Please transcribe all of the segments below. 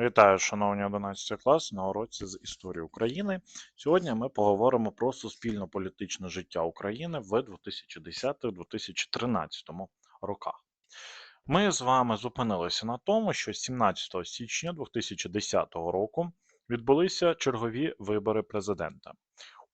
Вітаю, шановні 11 класи на уроці з історії України. Сьогодні ми поговоримо про суспільно-політичне життя України в 2010-2013 роках. Ми з вами зупинилися на тому, що 17 січня 2010 року відбулися чергові вибори президента.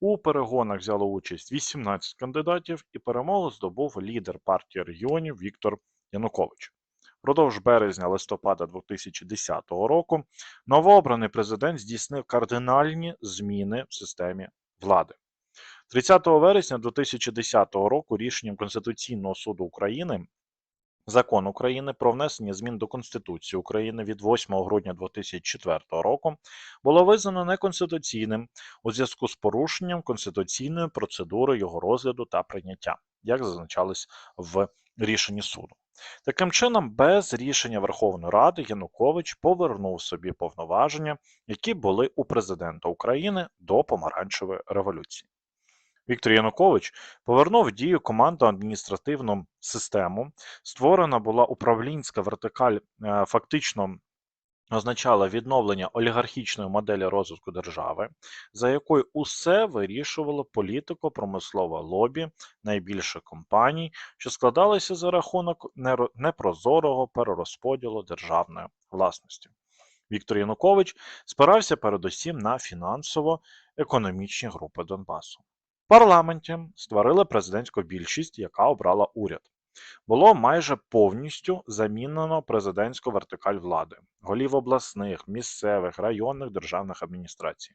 У перегонах взяло участь 18 кандидатів і перемогу здобув лідер партії регіонів Віктор Янукович. Впродовж березня-листопада 2010 року новообраний президент здійснив кардинальні зміни в системі влади. 30 вересня 2010 року рішенням Конституційного суду України Закон України про внесення змін до Конституції України від 8 грудня 2004 року було визнано неконституційним у зв'язку з порушенням конституційної процедури його розгляду та прийняття, як зазначалось в рішенні суду. Таким чином, без рішення Верховної Ради Янукович повернув собі повноваження, які були у президента України до помаранчевої революції. Віктор Янукович повернув дію команду адміністративну систему. Створена була управлінська вертикаль, е, фактично означала відновлення олігархічної моделі розвитку держави, за якою усе вирішувало політико-промислове лобі найбільших компаній, що складалися за рахунок непрозорого перерозподілу державної власності. Віктор Янукович спирався передусім на фінансово-економічні групи Донбасу. Парламенті створили президентську більшість, яка обрала уряд. Було майже повністю замінено президентську вертикаль влади, голів обласних, місцевих, районних державних адміністрацій.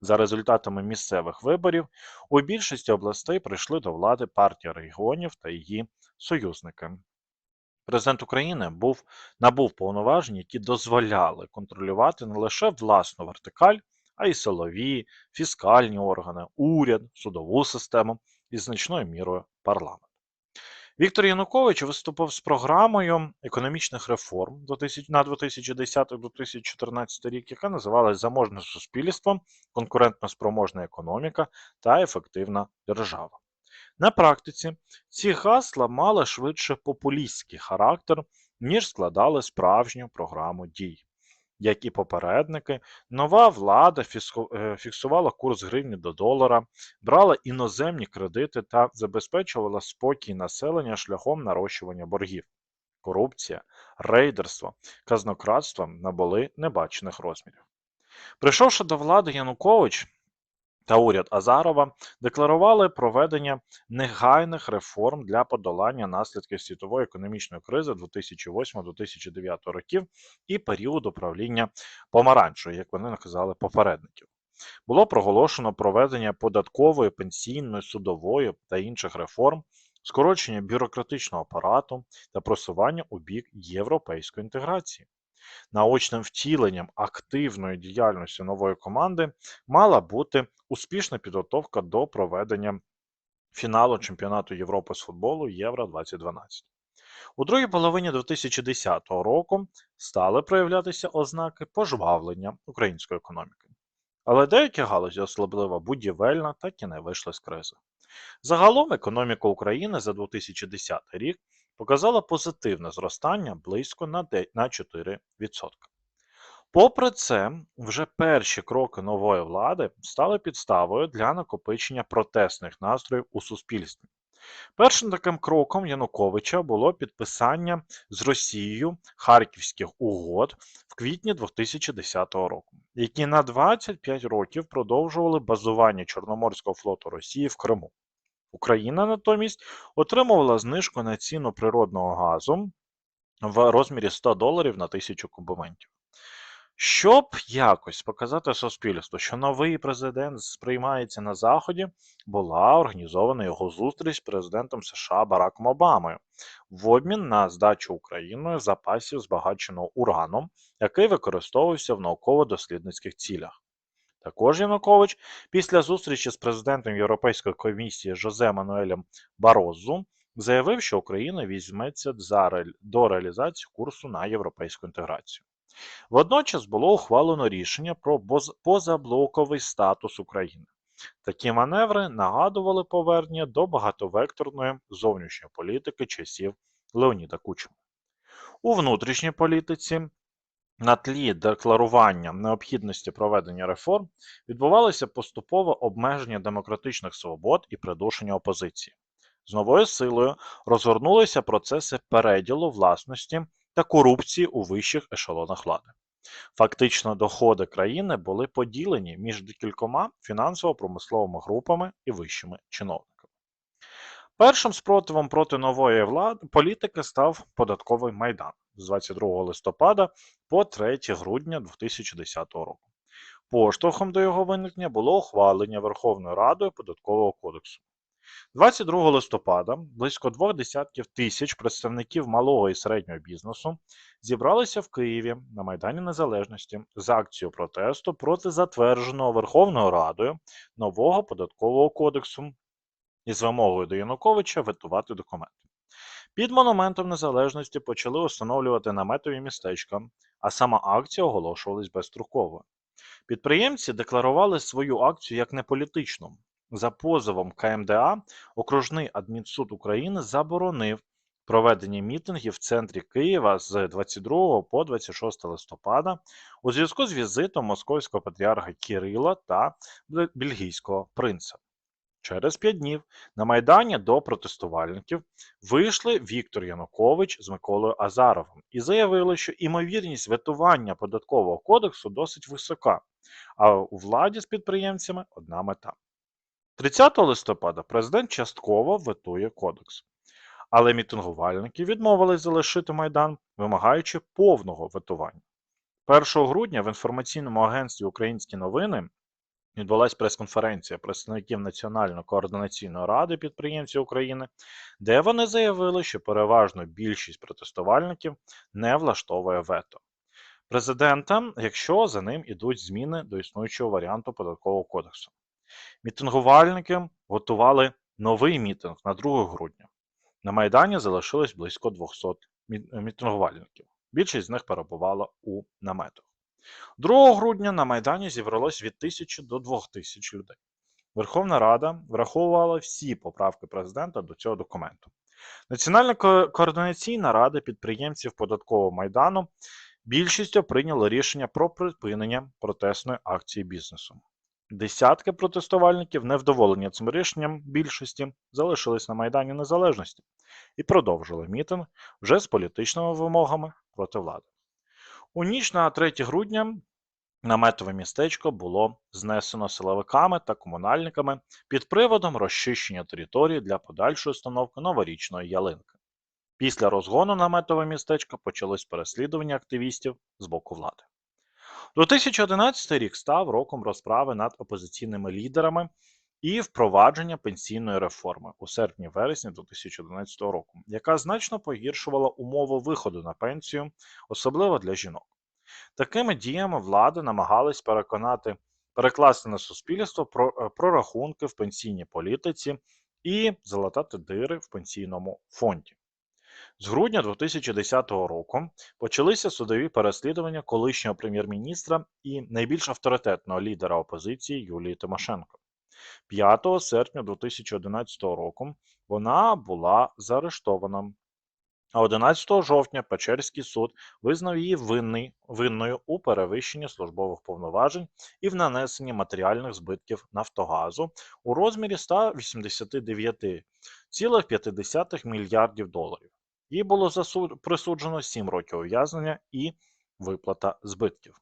За результатами місцевих виборів у більшості областей прийшли до влади партія регіонів та її союзники. Президент України був набув повноважень, які дозволяли контролювати не лише власну вертикаль, а й силові, фіскальні органи, уряд, судову систему і значною мірою парламент. Віктор Янукович виступив з програмою економічних реформ на 2010-2014 рік, яка називалась Заможне суспільство, конкурентно-спроможна економіка та ефективна держава. На практиці ці гасла мали швидше популістський характер, ніж складали справжню програму дій. Як і попередники, нова влада е, фіксувала курс гривні до долара, брала іноземні кредити та забезпечувала спокій населення шляхом нарощування боргів. Корупція, рейдерство, казнократство набули небачених розмірів. Прийшовши до влади Янукович, та уряд Азарова декларували проведення негайних реформ для подолання наслідків світової економічної кризи 2008-2009 років і періоду правління помаранчою, як вони наказали попередників. Було проголошено проведення податкової, пенсійної, судової та інших реформ, скорочення бюрократичного апарату та просування у бік європейської інтеграції. Наочним втіленням активної діяльності нової команди мала бути успішна підготовка до проведення фіналу Чемпіонату Європи з футболу Євро 2012. У другій половині 2010 року стали проявлятися ознаки пожвавлення української економіки. Але деякі галузі, особливо будівельна, так і не вийшли з кризи. Загалом економіка України за 2010 рік показала позитивне зростання близько на 4%. Попри це, вже перші кроки нової влади стали підставою для накопичення протестних настроїв у суспільстві. Першим таким кроком Януковича було підписання з Росією Харківських угод в квітні 2010 року, які на 25 років продовжували базування Чорноморського флоту Росії в Криму. Україна натомість отримувала знижку на ціну природного газу в розмірі 100 доларів на тисячу кубометрів. Щоб якось показати суспільству, що новий президент сприймається на Заході, була організована його зустріч з президентом США Бараком Обамою в обмін на здачу Україною запасів збагаченого урану, який використовувався в науково-дослідницьких цілях. Також Янукович після зустрічі з президентом Європейської комісії Жозе Мануелем Барозу заявив, що Україна візьметься до реалізації курсу на європейську інтеграцію. Водночас було ухвалено рішення про позаблоковий статус України. Такі маневри нагадували повернення до багатовекторної зовнішньої політики часів Леоніда Кучма. У внутрішній політиці на тлі декларування необхідності проведення реформ відбувалося поступове обмеження демократичних свобод і придушення опозиції. З новою силою розгорнулися процеси переділу власності та корупції у вищих ешелонах влади. Фактично, доходи країни були поділені між декількома фінансово-промисловими групами і вищими чиновниками. Першим спротивом проти нової влади політики став податковий майдан з 22 листопада по 3 грудня 2010 року. Поштовхом до його виникнення було ухвалення Верховною Радою податкового кодексу. 22 листопада близько двох десятків тисяч представників малого і середнього бізнесу зібралися в Києві на Майдані Незалежності з акцією протесту проти затвердженого Верховною Радою нового податкового кодексу із вимогою до Януковича ветувати документи. Під монументом незалежності почали встановлювати наметові містечка, а сама акція оголошувалась безстроково. Підприємці декларували свою акцію як неполітичну. За позовом КМДА окружний адмінсуд України заборонив проведення мітингів в центрі Києва з 22 по 26 листопада у зв'язку з візитом московського патріарха Кирила та бельгійського принца. Через п'ять днів на Майдані до протестувальників вийшли Віктор Янукович з Миколою Азаровим і заявили, що імовірність ветування податкового кодексу досить висока, а у владі з підприємцями одна мета. 30 листопада президент частково ветує кодекс, але мітингувальники відмовились залишити Майдан, вимагаючи повного ветування. 1 грудня в інформаційному агентстві Українські новини відбулась прес-конференція представників Національної координаційної ради підприємців України, де вони заявили, що переважно більшість протестувальників не влаштовує вето. Президента, якщо за ним ідуть зміни до існуючого варіанту податкового кодексу. Мітингувальники готували новий мітинг на 2 грудня. На Майдані залишилось близько 200 мітингувальників. Більшість з них перебувала у наметах. 2 грудня на Майдані зібралось від 1000 до 2000 людей. Верховна Рада враховувала всі поправки президента до цього документу. Національна координаційна рада підприємців податкового майдану більшістю прийняла рішення про припинення протестної акції бізнесу. Десятки протестувальників, невдоволені цим рішенням більшості, залишились на Майдані Незалежності і продовжили мітинг вже з політичними вимогами проти влади. У ніч на 3 грудня наметове містечко було знесено силовиками та комунальниками під приводом розчищення території для подальшої установки новорічної ялинки. Після розгону наметове містечко почалось переслідування активістів з боку влади. 2011 рік став роком розправи над опозиційними лідерами і впровадження пенсійної реформи у серпні-вересні 2011 року, яка значно погіршувала умови виходу на пенсію, особливо для жінок. Такими діями влада намагалась переконати перекласти на суспільство е, прорахунки в пенсійній політиці і залатати дири в пенсійному фонді. З грудня 2010 року почалися судові переслідування колишнього прем'єр-міністра і найбільш авторитетного лідера опозиції Юлії Тимошенко. 5 серпня 2011 року вона була заарештована. А 11 жовтня Печерський суд визнав її винний, винною у перевищенні службових повноважень і в нанесенні матеріальних збитків Нафтогазу у розмірі 189,5 мільярдів доларів. Їй було присуджено 7 років ув'язнення і виплата збитків.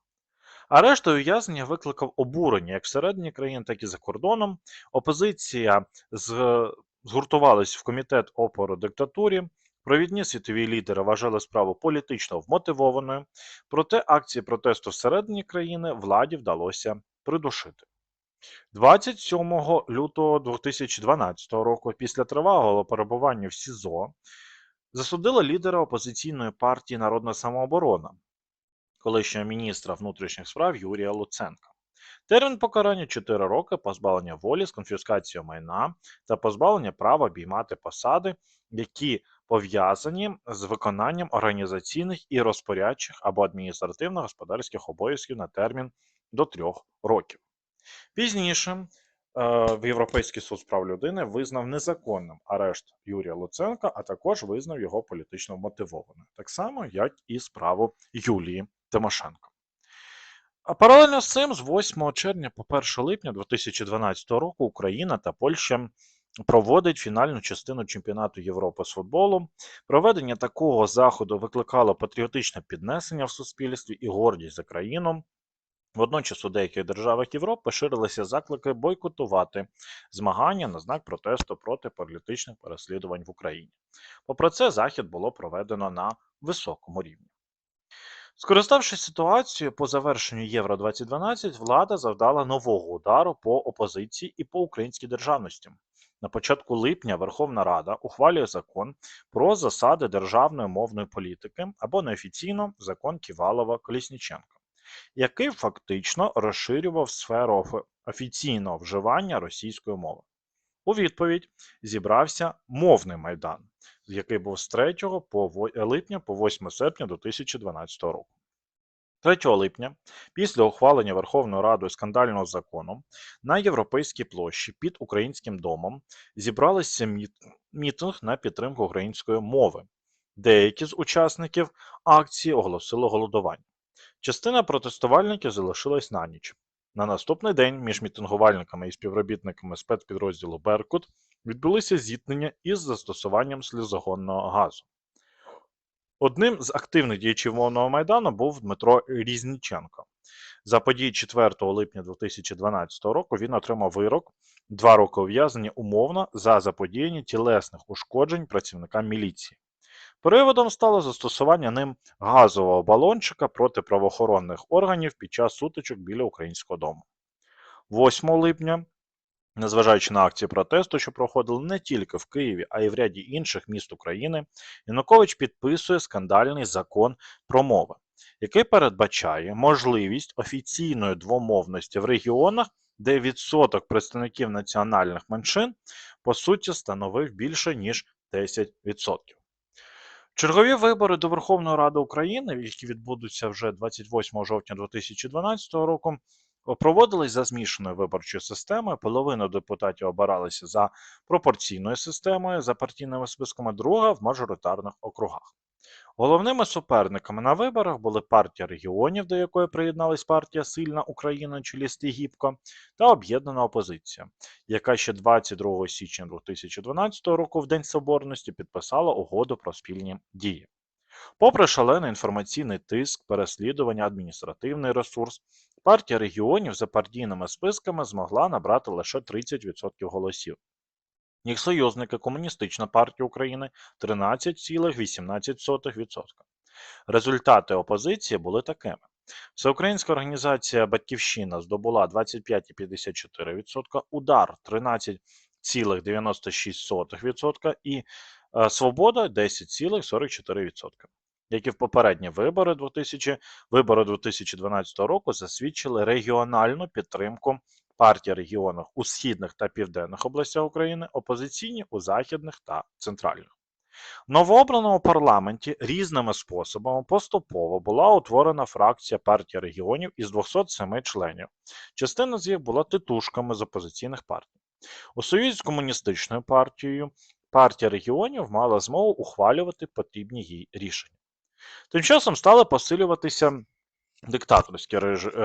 Арешт ув'язнення викликав обурення як всередині країни, так і за кордоном. Опозиція з... згуртувалась в комітет опору диктатурі. Провідні світові лідери вважали справу політично вмотивованою, проте акції протесту всередині країни владі вдалося придушити. 27 лютого 2012 року, після тривалого перебування в СІЗО, засудила лідера опозиційної партії Народна самооборона, колишнього міністра внутрішніх справ Юрія Луценка. Термін покарання 4 роки позбавлення волі з конфіскацією майна та позбавлення права обіймати посади, які пов'язані з виконанням організаційних і розпорядчих або адміністративно-господарських обов'язків на термін до 3 років. Пізніше Е, в Європейський суд з прав людини визнав незаконним арешт Юрія Луценка, а також визнав його політично мотивованим, так само, як і справу Юлії Тимошенко. А паралельно з цим, з 8 червня по 1 липня 2012 року Україна та Польща проводить фінальну частину чемпіонату Європи з футболу. Проведення такого заходу викликало патріотичне піднесення в суспільстві і гордість за країну. Водночас у деяких державах Європи ширилися заклики бойкотувати змагання на знак протесту проти політичних переслідувань в Україні. Попри це, захід було проведено на високому рівні. Скориставшись ситуацією по завершенню Євро 2012, влада завдала нового удару по опозиції і по українській державності. На початку липня Верховна Рада ухвалює закон про засади державної мовної політики або неофіційно закон Ківалова Колісніченка, який фактично розширював сферу офіційного вживання російської мови. У відповідь зібрався мовний майдан, який був з 3 по липня по 8 серпня 2012 року. 3 липня, після ухвалення Верховною Радою скандального закону, на Європейській площі під Українським домом зібралися мітинг на підтримку української мови. Деякі з учасників акції оголосили голодування. Частина протестувальників залишилась на ніч. На наступний день між мітингувальниками і співробітниками спецпідрозділу Беркут відбулися зіткнення із застосуванням сльозогонного газу. Одним з активних діячів мовного майдану був Дмитро Різніченко. За події 4 липня 2012 року він отримав вирок два роки ув'язнення умовно за заподіяння тілесних ушкоджень працівникам міліції. Приводом стало застосування ним газового балончика проти правоохоронних органів під час сутичок біля українського дому. 8 липня, незважаючи на акції протесту, що проходили не тільки в Києві, а й в ряді інших міст України, Янукович підписує скандальний закон про мови, який передбачає можливість офіційної двомовності в регіонах, де відсоток представників національних меншин по суті становив більше ніж 10%. Чергові вибори до Верховної Ради України, які відбудуться вже 28 жовтня 2012 року, проводились за змішаною виборчою системою. Половина депутатів обиралися за пропорційною системою, за партійними списками, друга в мажоритарних округах. Головними суперниками на виборах були партія регіонів, до якої приєдналась партія Сильна Україна на чолі з та об'єднана опозиція, яка ще 22 січня 2012 року, в День Соборності, підписала угоду про спільні дії. Попри шалений інформаційний тиск, переслідування, адміністративний ресурс, партія регіонів за партійними списками змогла набрати лише 30% голосів. Їх союзники Комуністична партія України 13,18%. Результати опозиції були такими. Всеукраїнська організація Батьківщина здобула 25,54%, Удар 13,96% і е, Свобода 10,44%. Як і в попередні вибори 2000, вибори 2012 року засвідчили регіональну підтримку партій регіонах у східних та південних областях України, опозиційні у західних та центральних. В новообраному парламенті різними способами поступово була утворена фракція партії регіонів із 207 членів. Частина з них була титушками з опозиційних партій. У союзі з комуністичною партією партія регіонів мала змогу ухвалювати потрібні їй рішення. Тим часом стали посилюватися диктаторські е,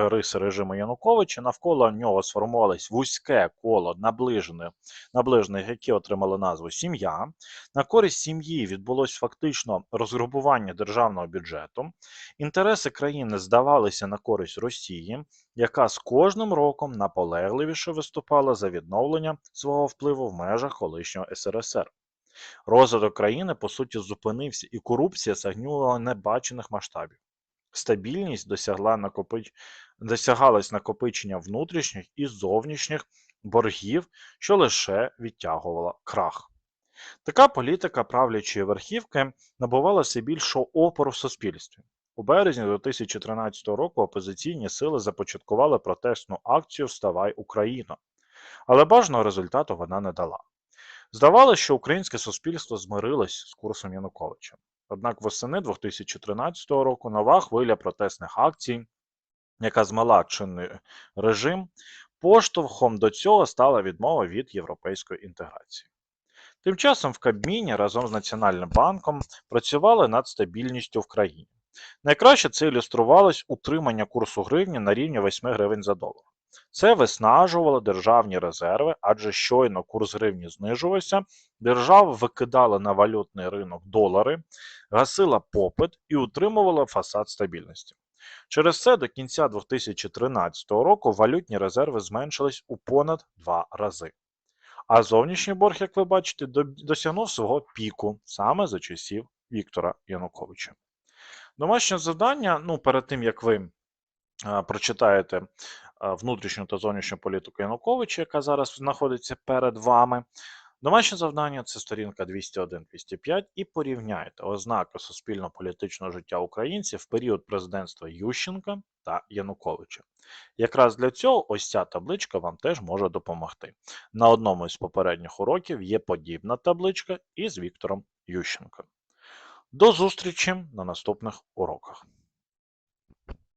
риси режиму Януковича. Навколо нього сформувалось вузьке коло наближених, наближених, які отримали назву сім'я. На користь сім'ї відбулось фактично розграбування державного бюджету. Інтереси країни здавалися на користь Росії, яка з кожним роком наполегливіше виступала за відновлення свого впливу в межах колишнього СРСР. Розвиток країни по суті зупинився, і корупція сягнула небачених масштабів. Стабільність досягла накопич... досягалась накопичення внутрішніх і зовнішніх боргів, що лише відтягувала крах. Така політика правлячої верхівки набувала все більшого опору в суспільстві. У березні 2013 року опозиційні сили започаткували протестну акцію Вставай Україна, але бажаного результату вона не дала. Здавалося, що українське суспільство змирилось з курсом Януковича. Однак восени 2013 року нова хвиля протестних акцій, яка змала чинний режим, поштовхом до цього стала відмова від європейської інтеграції. Тим часом в Кабміні разом з Національним банком працювали над стабільністю в країні. Найкраще це ілюструвалось утримання курсу гривні на рівні 8 гривень за долар. Це виснажувало державні резерви, адже щойно курс гривні знижувався, держава викидала на валютний ринок долари, гасила попит і утримувала фасад стабільності. Через це до кінця 2013 року валютні резерви зменшились у понад два рази. А зовнішній борг, як ви бачите, досягнув свого піку саме за часів Віктора Януковича. Домашнє завдання, ну, перед тим як ви прочитаєте внутрішню та зовнішню політику Януковича, яка зараз знаходиться перед вами. Домашнє завдання це сторінка 201-205 і порівняйте ознаки суспільно-політичного життя українців в період президентства Ющенка та Януковича. Якраз для цього ось ця табличка вам теж може допомогти. На одному із попередніх уроків є подібна табличка із Віктором Ющенком. До зустрічі на наступних уроках.